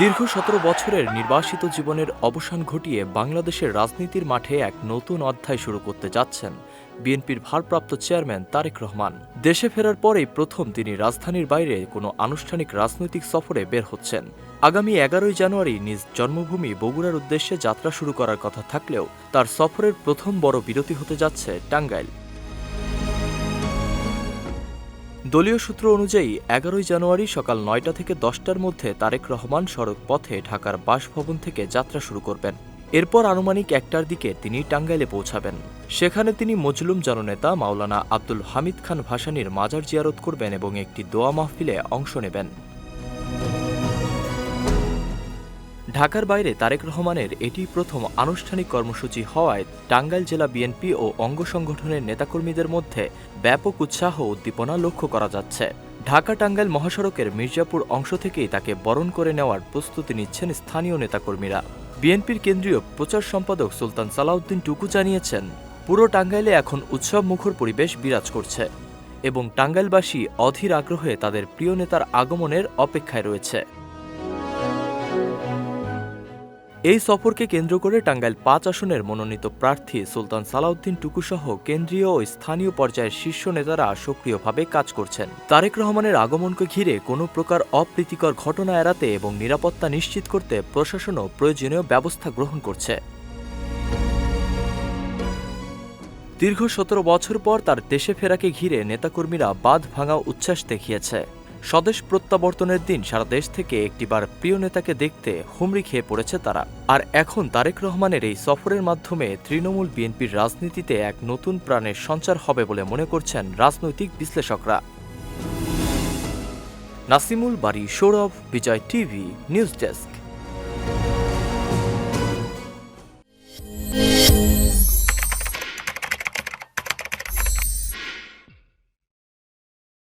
দীর্ঘ সতেরো বছরের নির্বাসিত জীবনের অবসান ঘটিয়ে বাংলাদেশের রাজনীতির মাঠে এক নতুন অধ্যায় শুরু করতে যাচ্ছেন বিএনপির ভারপ্রাপ্ত চেয়ারম্যান তারেক রহমান। দেশে ফেরার পরেই প্রথম তিনি রাজধানীর বাইরে কোনো আনুষ্ঠানিক রাজনৈতিক সফরে বের হচ্ছেন। আগামী এগারোই জানুয়ারি নিজ জন্মভূমি বগুড়ার উদ্দেশ্যে যাত্রা শুরু করার কথা থাকলেও তার সফরের প্রথম বড় বিরতি হতে যাচ্ছে টাঙ্গাইল। দলীয় সূত্র অনুযায়ী, এগারোই জানুয়ারি সকাল নয়টা থেকে দশটার মধ্যে তারেক রহমান সড়ক পথে ঢাকার বাসভবন থেকে যাত্রা শুরু করবেন। এরপর আনুমানিক একটার দিকে তিনি টাঙ্গাইলে পৌঁছাবেন। সেখানে তিনি মজলুম জননেতা মাওলানা আব্দুল হামিদ খান ভাসানির মাজার জিয়ারত করবেন এবং একটি দোয়া মাহফিলে অংশ নেবেন। ঢাকার বাইরে তারেক রহমানের এটি প্রথম আনুষ্ঠানিক কর্মসূচি হওয়ায় টাঙ্গাইল জেলা বিএনপি ও অঙ্গ সংগঠনের নেতাকর্মীদের মধ্যে ব্যাপক উৎসাহ উদ্দীপনা লক্ষ্য করা যাচ্ছে। ঢাকা টাঙ্গাইল মহাসড়কের মির্জাপুর অংশ থেকেই তাকে বরণ করে নেওয়ার প্রস্তুতি নিচ্ছেন স্থানীয় নেতাকর্মীরা। বিএনপির কেন্দ্রীয় প্রচার সম্পাদক সুলতান সালাউদ্দিন টুকু জানিয়েছেন, পুরো টাঙ্গাইলে এখন উৎসব মুখর পরিবেশ বিরাজ করছে এবং টাঙ্গাইলবাসী অধীর আগ্রহে তাদের প্রিয় নেতার আগমনের অপেক্ষায় রয়েছে। এই সফরকে কেন্দ্র করে টাঙ্গাইল পাঁচ আসনের মনোনীত প্রার্থী সুলতান সালাউদ্দিন টুকুসহ কেন্দ্রীয় ও স্থানীয় পর্যায়ের শীর্ষ নেতারা সক্রিয়ভাবে কাজ করছেন। তারেক রহমানের আগমনকে ঘিরে কোনো প্রকার অপ্রীতিকর ঘটনা এড়াতে এবং নিরাপত্তা নিশ্চিত করতে প্রশাসনও প্রয়োজনীয় ব্যবস্থা গ্রহণ করছে। দীর্ঘ সতেরো বছর পর তার দেশে ফেরাকে ঘিরে নেতাকর্মীরা বাঁধ ভাঙা উচ্ছ্বাস দেখিয়েছে। স্বদেশ প্রত্যাবর্তনের দিন সারা দেশ থেকে একটিবার প্রিয় নেতাকে দেখতে হুমড়ি খেয়ে পড়েছে তারা। আর এখন তারেক রহমানের এই সফরের মাধ্যমে তৃণমূল বিএনপির রাজনীতিতে এক নতুন প্রাণের সঞ্চার হবে বলে মনে করছেন রাজনৈতিক বিশ্লেষকরা। Nasimul Bari Sourav, Bijoy TV, news desk.